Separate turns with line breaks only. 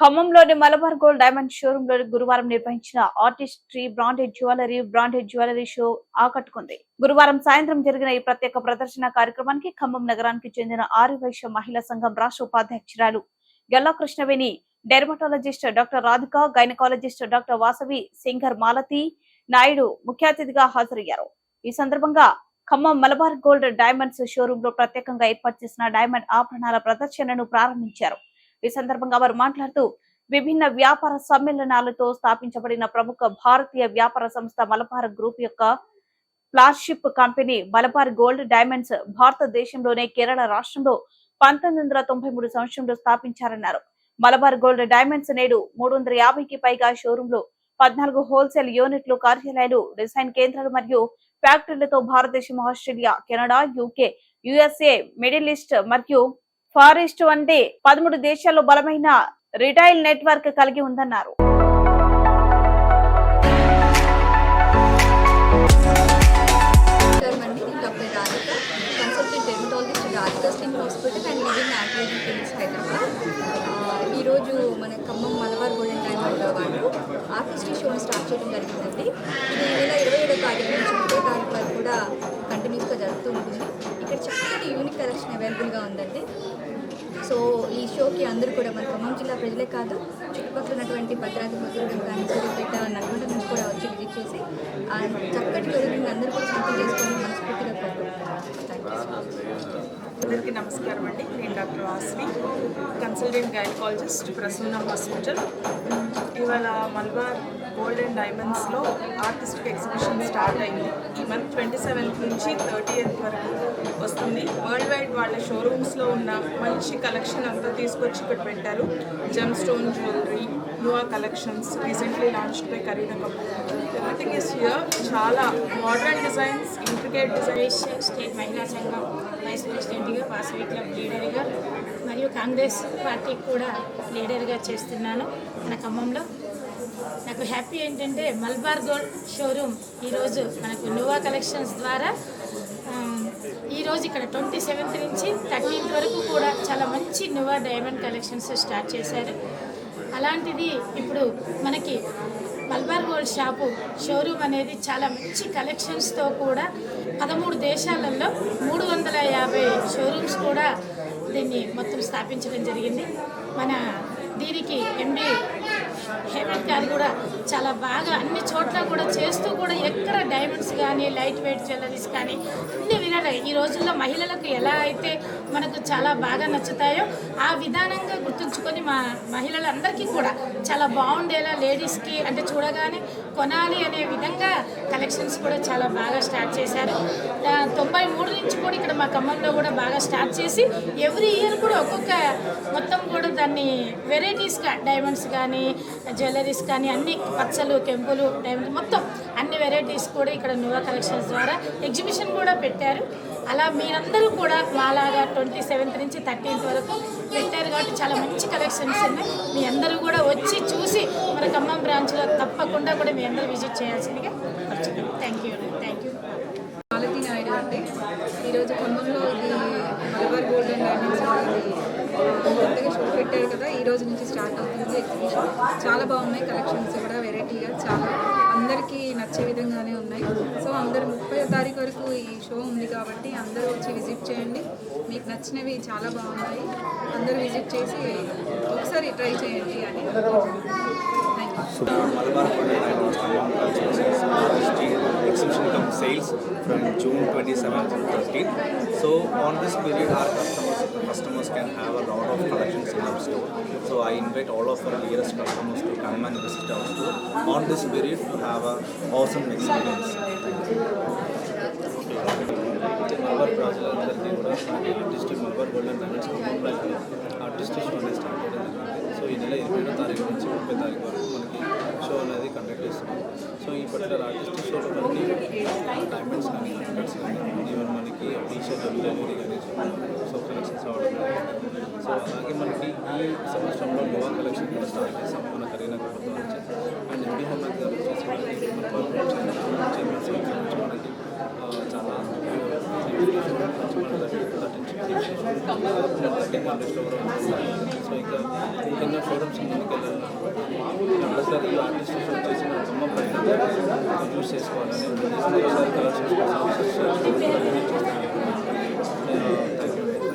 ఖమ్మంలోని Malabar gold diamond షోరూమ్లో గురువారం నిర్వహించిన artistry branded jewellery branded jewellery show ఆకట్టుకుంది. గురువారం సాయంత్రం జరిగిన ఈ ప్రత్యేక ప్రదర్శన కార్యక్రమానికి ఖమ్మం నగరానికి చెందిన ఆర్యవైశ్య మహిళా సంఘం రాష్ట్ర ఉపాధ్యక్షురాలు Galla Krishnaveni dermatologist doctor Radhika gynaecologist doctor Vasavi singer Malathi Naidu ముఖ్య అతిథిగా హాజరయ్యారు. ఈ సందర్భంగా ఖమ్మం మలబార్ గోల్డ్ డైమండ్స్ షోరూమ్లో ప్రత్యేకంగా ఏర్పాటు చేసిన డైమండ్ ఆభరణాల ప్రదర్శనను ప్రారంభించారు. ఈ సందర్భంగా వారు మాట్లాడుతూ విభిన్న వ్యాపార సమ్మేళనాలతో స్థాపించబడిన ప్రముఖ భారతీయ వ్యాపార సంస్థ మలబార్ గ్రూప్ యొక్క flagship company Malabar gold diamonds భారతదేశంలోనే కేరళ రాష్ట్రంలో పంతొమ్మిది వందల తొంభై మూడు సంవత్సరంలో స్థాపించారన్నారు. మలబార్ గోల్డ్ డైమండ్స్ నేడు మూడు వందల యాభైకి పైగా షోరూంలు పద్నాలుగు హోల్సేల్ యూనిట్లు కార్యాలయాలు డిజైన్ కేంద్రాలు మరియు ఫ్యాక్టరీలతో Bharatadesam Australia Canada UK USA middle east మరియు ఫార్ ఈస్ట్ వంటి పదమూడు దేశాల్లో బలమైన రిటైల్ నెట్వర్క్ కలిగి ఉందన్నారు.
Hospital and living activity clinics Hyderabad ఈరోజు మన ఖమ్మం మలబార్ గోల్డెన్ డైమండ్ వాళ్ళు ఆర్టిస్ట్రీ షోని స్టార్ట్ చేయడం జరిగిందండి. ఇది ఈ నెల ఇరవై ఏడో తారీఖు నుంచి అవైలబుల్గా ఉందండి. సో ఈ షోకి అందరూ కూడా మన ఖమ్మం జిల్లా ప్రజలే కాదు చుట్టుపక్కల ఉన్నటువంటి భద్రాద్రి కొత్తగూడెం కానీ సూర్యపేట నల్గొండ నుంచి కూడా వచ్చి విజిట్ చేసి చక్కటి టూరిజం అందరూ కూడా సొంతం చేసుకొని మనస్ఫూర్తిగా
అందరికీ నమస్కారం అండి. నేను doctor Vasavi consultant gynaecologist Prasuna hospital. ఇవాళ మల్బార్ గోల్డ్ అండ్ డైమండ్స్లో ఆర్టిస్టిక్ ఎగ్జిబిషన్ స్టార్ట్ అయింది. ఈ మంత్ ట్వంటీ సెవెంత్ నుంచి థర్టీ ఎయిత్ వరకు వస్తుంది. వరల్డ్ వైడ్ వాళ్ళ షోరూమ్స్లో ఉన్న మంచి కలెక్షన్ అంతా తీసుకొచ్చి ఇక్కడ పెట్టారు. Gem stone jewellery new collections recently launch by Kareena Kapoor everything is here చాలా modern designs intricate designs
state మహిళా సంఘం వైస్ ప్రెసిడెంట్గా వాసవి క్లబ్ లీడర్గా మరియు కాంగ్రెస్ పార్టీకి కూడా లీడర్గా చేస్తున్నాను. మన ఖమ్మంలో నాకు హ్యాపీ ఏంటంటే మల్బార్ గోల్డ్ షోరూమ్ ఈరోజు మనకు నువా కలెక్షన్స్ ద్వారా ఈరోజు ఇక్కడ ట్వంటీ సెవెంత్ నుంచి థర్టీన్త్ వరకు కూడా చాలా మంచి నువా డైమండ్ కలెక్షన్స్ స్టార్ట్ చేశారు. అలాంటిది ఇప్పుడు మనకి మల్బార్ గోల్డ్ షాపు షోరూమ్ అనేది చాలా మంచి కలెక్షన్స్తో కూడా పదమూడు దేశాలలో మూడు వందల యాభై షోరూమ్స్ కూడా దీన్ని మొత్తం స్థాపించడం జరిగింది. మన దీనికి ఎండి హేమంత్ గారు కూడా చాలా బాగా అన్ని చోట్ల కూడా చేస్తూ కూడా ఎక్కడ డైమండ్స్ కానీ లైట్ వెయిట్ జ్యువెలరీస్ కానీ అన్ని విధాలుగా ఈ రోజుల్లో మహిళలకు ఎలా అయితే మనకు చాలా బాగా నచ్చుతాయో ఆ విధానంగా గుర్తుంచుకొని మా మహిళలందరికీ కూడా చాలా బాగుండేలా లేడీస్కి అంటే చూడగానే కొనాలి అనే విధంగా కలెక్షన్స్ కూడా చాలా బాగా స్టార్ట్ చేశారు. తొంభై మూడు నుంచి కూడా ఇక్కడ మా ఖమ్మంలో కూడా బాగా స్టార్ట్ చేసి ఎవ్రీ ఇయర్ కూడా ఒక్కొక్క మొత్తం కూడా దాన్ని వెరైటీస్గా డైమండ్స్ కానీ జ్యువెలరీస్ కానీ అన్ని పచ్చలు కెంపులు డైమండ్స్ మొత్తం అన్ని వెరైటీస్ కూడా ఇక్కడ నూరా కలెక్షన్స్ ద్వారా ఎగ్జిబిషన్ కూడా పెట్టారు. అలా మీరందరూ కూడా మాలాగా ట్వంటీ సెవెంత్ నుంచి థర్టీన్త్ వరకు పెట్టారు కాబట్టి చాలా మంచి కలెక్షన్స్ ఉన్నాయి. మీ అందరూ కూడా వచ్చి చూసి మన ఖమ్మం బ్రాంచ్లో తప్పకుండా కూడా మీ అందరూ విజిట్ చేయాల్సిందిగా thank you thank you
Malathi Naidu అంటే ఈరోజు ఖమ్మంలో ఇది మలబార్ గోల్డెన్ డైమండ్స్ కొత్తగా షో పెట్టారు కదా ఈ రోజు నుంచి స్టార్ట్ అవుతుంది ఎగ్జిబిషన్. చాలా బాగున్నాయి కలెక్షన్స్ కూడా వెరైటీగా చాలా అందరికీ నచ్చే విధంగానే ఉన్నాయి. సో అందరు ముప్పై తారీఖు వరకు ఈ షో ఉంది కాబట్టి అందరూ వచ్చి విజిట్ చేయండి మీకు నచ్చినవి చాలా బాగున్నాయి అందరూ విజిట్ చేసి ఒకసారి ట్రై చేయండి అని thank you
Malabar Gold and Diamonds Khmmam Cultures Artistry exhibition come sales from June 27th to 13th. So on this period, our customers customers can have a lot of collections in our store. So I invite all of our dearest customers to come and visit our store on this period to have an awesome experience. Malabar ప్రజలందరికీ కూడా మనకి artist Malabar gold and diamonds ఖమ్మంలో artist show అనేది start చేయడం జరిగింది. So ఈ నెల ఇరవై ఏడో తారీఖు నుంచి ముప్పై తారీఖు వరకు మనకి షో అనేది కండక్ట్ చేస్తున్నాం. సో ఈ పర్టికులర్ ఆర్టిస్ట్ షోలో మనకి డైమండ్స్ కానీ ఆర్టికల్స్ కానీ ఈవెన్ మనకి టీషర్ట్ జ్యువెలరీ కానీ సో కలెక్షన్స్ రావడం సో అలాగే మనకి ఈ సంవత్సరంలో గోవా కలెక్షన్ కూడా స్టార్ట్ చేస్తాం మన కరీనా కపూర్తో వచ్చి అండ్ ఎండి హోమ్ గారు వచ్చేసి మనకి మలబార్ చైర్మన్ సంబంధించి మనకి ఆ, చాలా థర్టీన్ మార్కెట్ హండ్రెడ్స్లో సో ఇంకా ఎన్నో షోరూమ్స్ ముందుకు వెళ్ళాలి కంపల్సరీ ఆర్టిస్ట్ షో చేసిన ఖమ్మం ప్రయత్నం యూస్ చేసుకోవాలని.